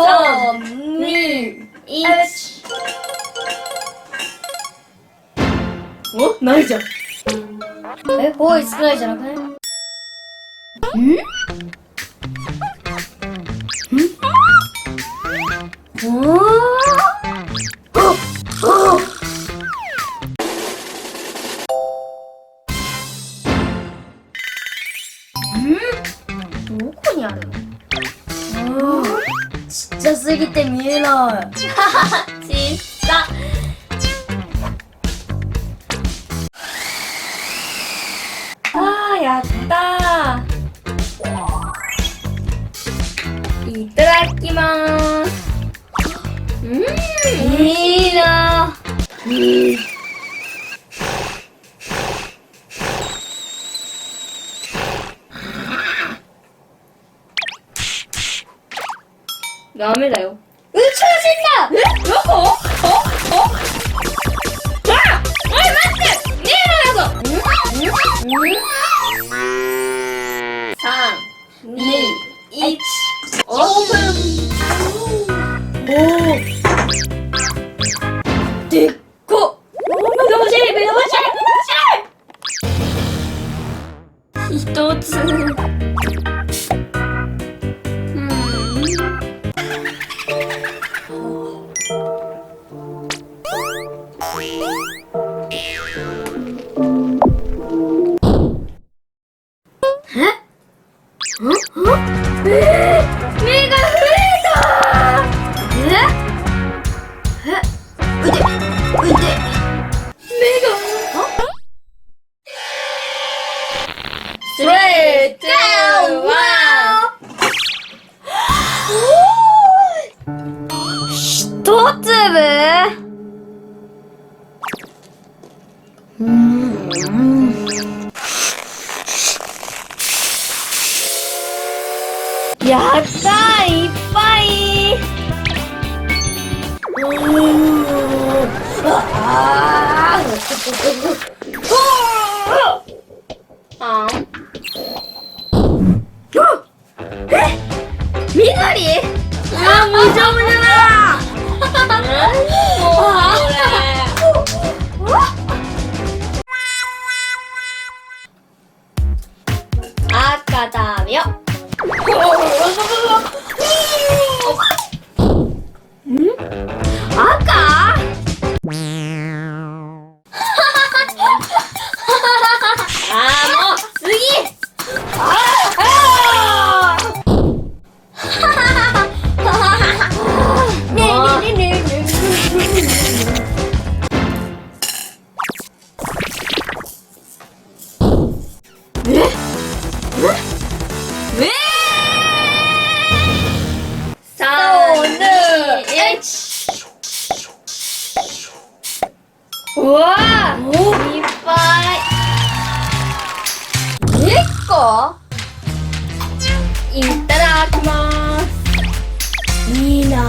3、2、1。おないじゃん。え、多い少ないじゃなくない？ん？ん？おーぎて見えない。ちっさ。あー、やったー。いただきまーす。うん、いいなー。うんダメだよ。宇宙人だえどこおおあおい待って見えないぞ三、二、一、オープンおおでっ Yeah! Yeah! うわあ、いっぱい。一個。いただきます。いいな。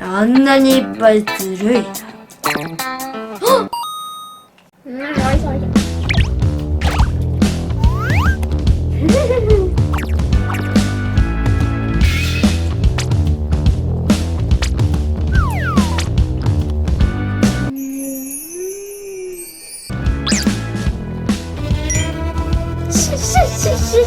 あん。なにいっぱいずるいな。うん、おいしいおいしい。さ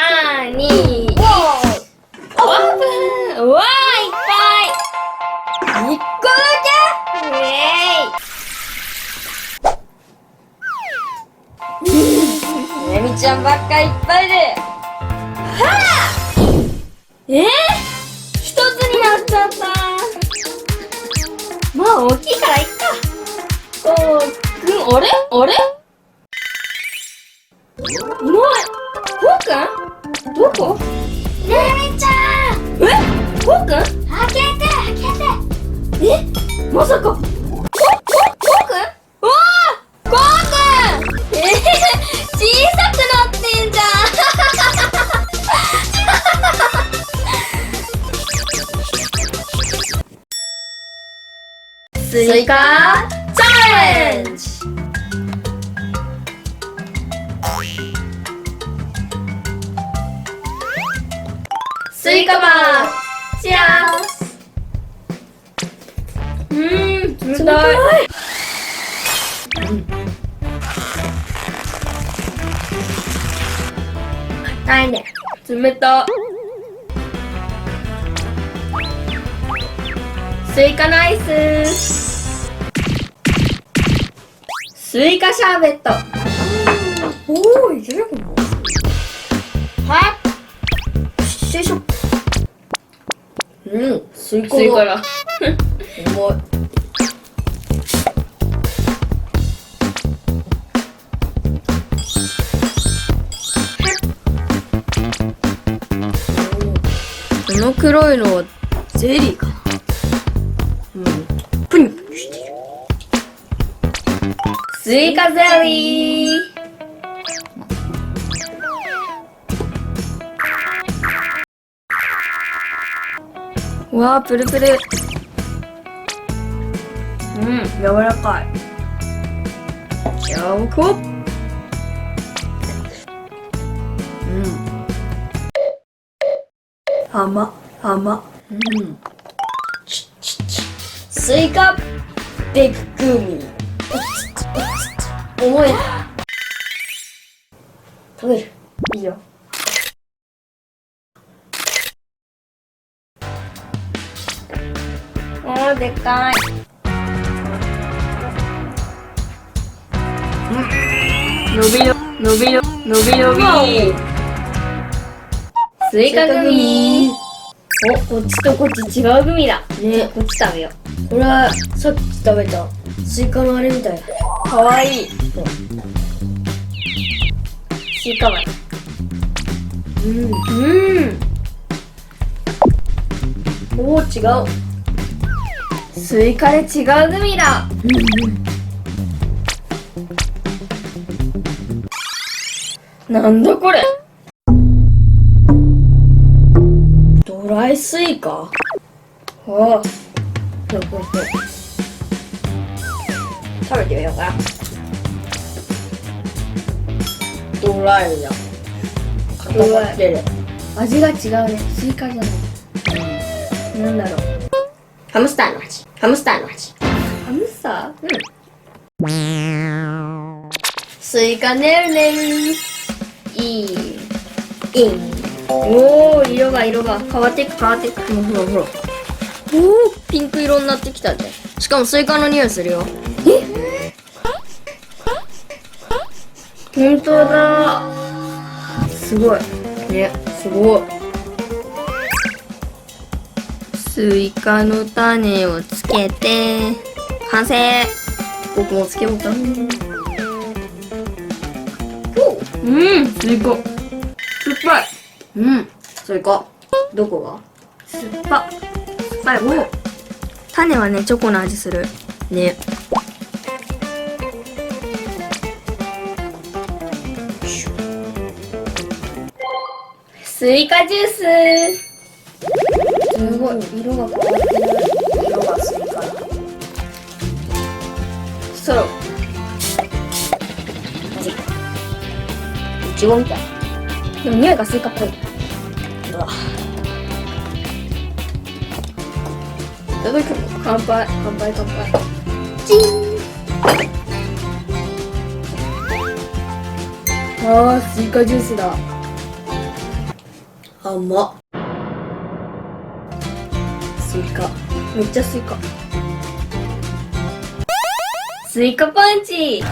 あ todo ー、みちゃんばっかいっぱいではあえー、一つになっちゃったまあ大きいからいっかおーくんあれあれいないこうくんどこねみちゃんえこうくん開けて開けてえまさかスイカチャレンジ。スイカバー。チアース。うーん冷たい。ないね。冷たスイカのアイス。スイカシャーベット。おおいけるかなはいしょうんスイカだスイカだ重い。この黒いのはゼリーかスイカゼリー。うわープルプル。うん柔らかい。じゃあ僕をうん。甘甘。うん。スイカベググミ重い。食べる。いいよ。あーでかい。伸びの伸びの伸び伸び。スイカグミおこっちとこっち違うグミだ。ね。こっち食べよう。これはさっき食べた。スイカのあれみたい。かわいい。スイカ割りうん。うん。おお違う。スイカで違うグミだなんだこれスイカわあほらほらほら食べてみようか。ドライだ固まってる。味が違うね。スイカじゃない。なんだろう。ハムスターの味。ハムスターの味。ハムスター？うん。スイカねるねるいい。いいおお色が色が変わっていく変わっていく。ほらほら。おおピンク色になってきたぜしかもスイカの匂いするよ。え？本当だ。すごい。ねすごい。スイカの種をつけて完成。僕もつけようか。なうんスイカ酸っぱいうん。スイカどこが？酸っぱ。酸っぱいお。種はねチョコの味する。ね。スイカジュース。すごい。色が変わってる。色がスイカだ。ストロいちごみたいでも匂いがスイカっぽい。うわ。いただきます。乾杯。乾杯乾杯。チン。あースイカジュースだ。甘っ。スイカ。めっちゃスイカ。スイカパンチ。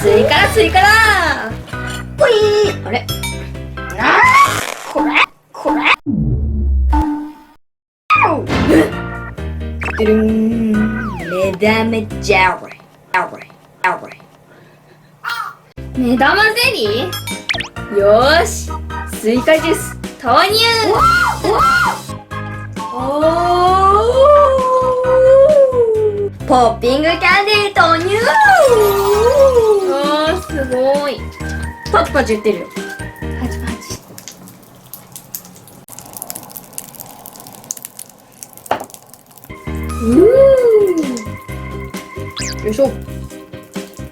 スイカだスイカだ玉ジャーレアレアレ目玉ゼリー？よーし。スイカジュース投入。ポッピングキャンディー投入。すごい。パチパチ言ってるよよいしょ。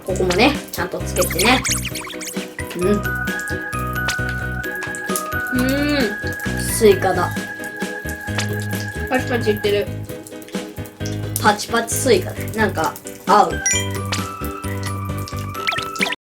ここもねちゃんとつけてね。うん。うん。スイカだ。パチパチ言ってる。パチパチスイカだなんか合う。